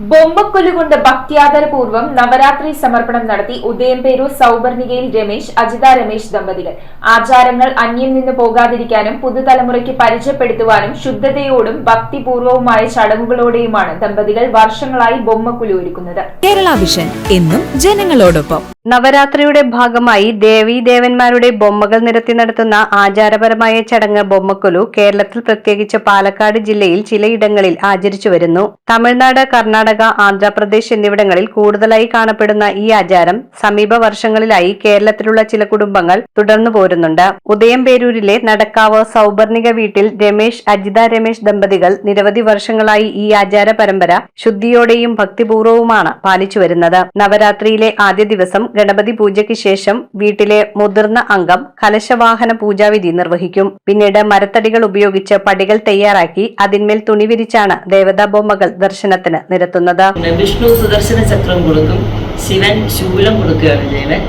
ബൊമ്മക്കൊല്ലുകൊണ്ട് ഭക്തിയാദരപൂർവം നവരാത്രി സമർപ്പണം നടത്തി ഉദയംപേരൂർ സൗവർണികയിൽ രമേശ് അജിത രമേശ് ദമ്പതികൾ. ആചാരങ്ങൾ അന്യം നിന്ന് പോകാതിരിക്കാനും പുതുതലമുറയ്ക്ക് പരിചയപ്പെടുത്തുവാനും ശുദ്ധതയോടും ഭക്തിപൂർവവുമായ ചടങ്ങുകളോടെയുമാണ് ദമ്പതികൾ വർഷങ്ങളായി ബൊമ്മക്കുലു ഒരുക്കുന്നത്. കേരള വിഷൻ എന്നും ജനങ്ങളോടൊപ്പം. നവരാത്രിയുടെ ഭാഗമായി ദേവീദേവന്മാരുടെ ബൊമ്മകൾ നിരത്തി നടത്തുന്ന ആചാരപരമായ ചടങ്ങ് ബൊമ്മക്കൊലു കേരളത്തിൽ പ്രത്യേകിച്ച് പാലക്കാട് ജില്ലയിൽ ചിലയിടങ്ങളിൽ ആചരിച്ചു വരുന്നു. തമിഴ്നാട് കർണാടക ആന്ധ്രാപ്രദേശ് എന്നിവിടങ്ങളിൽ കൂടുതലായി കാണപ്പെടുന്ന ഈ ആചാരം സമീപ വർഷങ്ങളിലായി കേരളത്തിലുള്ള ചില കുടുംബങ്ങൾ തുടർന്നു പോരുന്നുണ്ട്. ഉദയംപേരൂരിലെ നടക്കാവ് സൗവർണിക വീട്ടിൽ രമേശ് അജിത രമേശ് ദമ്പതികൾ നിരവധി വർഷങ്ങളായി ഈ ആചാര പരമ്പര ശുദ്ധിയോടെയും ഭക്തിപൂർവവുമാണ് പാലിച്ചു വരുന്നത്. നവരാത്രിയിലെ ആദ്യ ദിവസം ഗണപതി പൂജയ്ക്ക് ശേഷം വീട്ടിലെ മുതിർന്ന അംഗം കലശവാഹന പൂജാവിധി നിർവഹിക്കും. പിന്നീട് മരത്തടികൾ ഉപയോഗിച്ച് പടികൾ തയ്യാറാക്കി അതിന്മേൽ തുണി വിരിച്ചാണ് ദേവതാ ബൊമ്മകൾ ദർശനത്തിന് നിരത്തുന്നത്. വിഷ്ണു സുദർശന ചക്രം കൊടുക്കും. ശിവൻ ശൂലം കൊടുക്കുകയാണ് ദേവൻ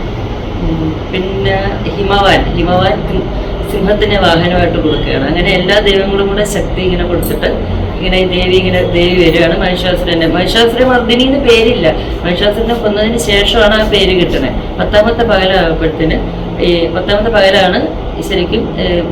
പിന്നെ ഹിമവാൻ ഹിമവാൻ സിംഹത്തിന്റെ സിംഹത്തിനെ വാഹനമായിട്ട് കൊടുക്കുകയാണ്. അങ്ങനെ എല്ലാ ദൈവങ്ങളും കൂടെ ശക്തി ഇങ്ങനെ കൊടുത്തിട്ട് ഇങ്ങനെ ദേവി ഇങ്ങനെ ദേവി വരികയാണ് മഹിഷാസുരന്റെ മഹിഷാസുര മർദ്ദിനി എന്ന് പേരില്ല. മഹിഷാസുരനെ കൊന്നതിന് ശേഷമാണ് ആ പേര് കിട്ടുന്നത് പത്താമത്തെ പകലാകുമ്പോഴത്തേന് ഈ പത്താമത്തെ പകലാണ് ശരിക്കും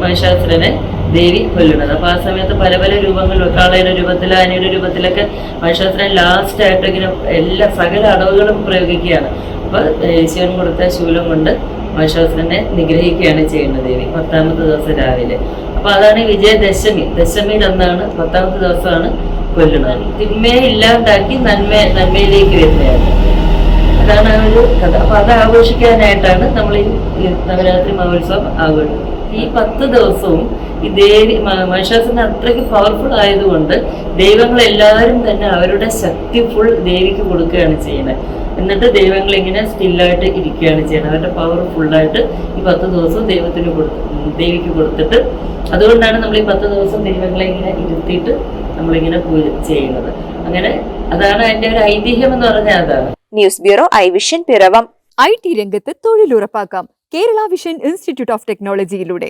മഹിഷാസുരനെ ദേവി കൊല്ലുന്നത്. അപ്പൊ ആ സമയത്ത് പല പല രൂപങ്ങൾ കാളയുടെ രൂപത്തിൽ ആനയുടെ രൂപത്തിലൊക്കെ മഹിഷാസുരൻ ലാസ്റ്റ് ആയിട്ട് ഇങ്ങനെ എല്ലാ സകല അടവുകളും പ്രയോഗിക്കുകയാണ്. അപ്പൊ ഏ, ശിവൻ കൊടുത്ത ശൂലം കൊണ്ട് മഹിഷാസുരനെ നിഗ്രഹിക്കുകയാണ് ചെയ്യുന്നത് ദേവി പത്താമത്തെ ദിവസം രാവിലെ. അപ്പൊ അതാണ് വിജയദശമി. ദശമിയിൽ അന്നാണ് പത്താമത്തെ ദിവസമാണ് കൊല്ലുന്നത്. തിന്മയെ ഇല്ലാണ്ടാക്കി നന്മ നന്മയിലേക്ക് വരുന്നതാണ് അതാണ് ആ ഒരു കഥ. അപ്പൊ അത് ആഘോഷിക്കാനായിട്ടാണ് നമ്മൾ ഈ നവരാത്രി മഹോത്സവം ആഘോഷിക്കുന്നത്. ഈ പത്ത് ദിവസവും ഈ ദേവി മഹിഷാസുരൻ അത്രയ്ക്ക് പവർഫുൾ ആയതുകൊണ്ട് ദൈവങ്ങൾ എല്ലാവരും തന്നെ അവരുടെ ശക്തി ഫുൾ ദേവിക്ക് കൊടുക്കുകയാണ് ചെയ്യുന്നത്. എന്നിട്ട് ദൈവങ്ങൾ ഇങ്ങനെ സ്റ്റില്ലായിട്ട് ഇരിക്കുകയാണ് ചെയ്യുന്നത്. അവരുടെ പവർ ഫുള്ളായിട്ട് ഈ പത്ത് ദിവസവും ദൈവത്തിന് കൊടു ദേവിക്ക് കൊടുത്തിട്ട് അതുകൊണ്ടാണ് നമ്മൾ ഈ പത്ത് ദിവസം ദൈവങ്ങളെ ഇങ്ങനെ ഇരുത്തിയിട്ട് നമ്മളിങ്ങനെ പൂജ ചെയ്യുന്നത്. അങ്ങനെ അതാണ് അതിന്റെ ഒരു ഐതിഹ്യം എന്ന് പറഞ്ഞാൽ അതാണ്. News bureau I vision Piravom. I T രംഗത്ത് തൊഴിലുറപ്പാക്കാം. Kerala vision institute of ടെക്നോളജിയിലൂടെ.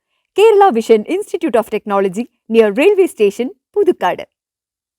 Kerala vision institute of technology near railway station Puthukkad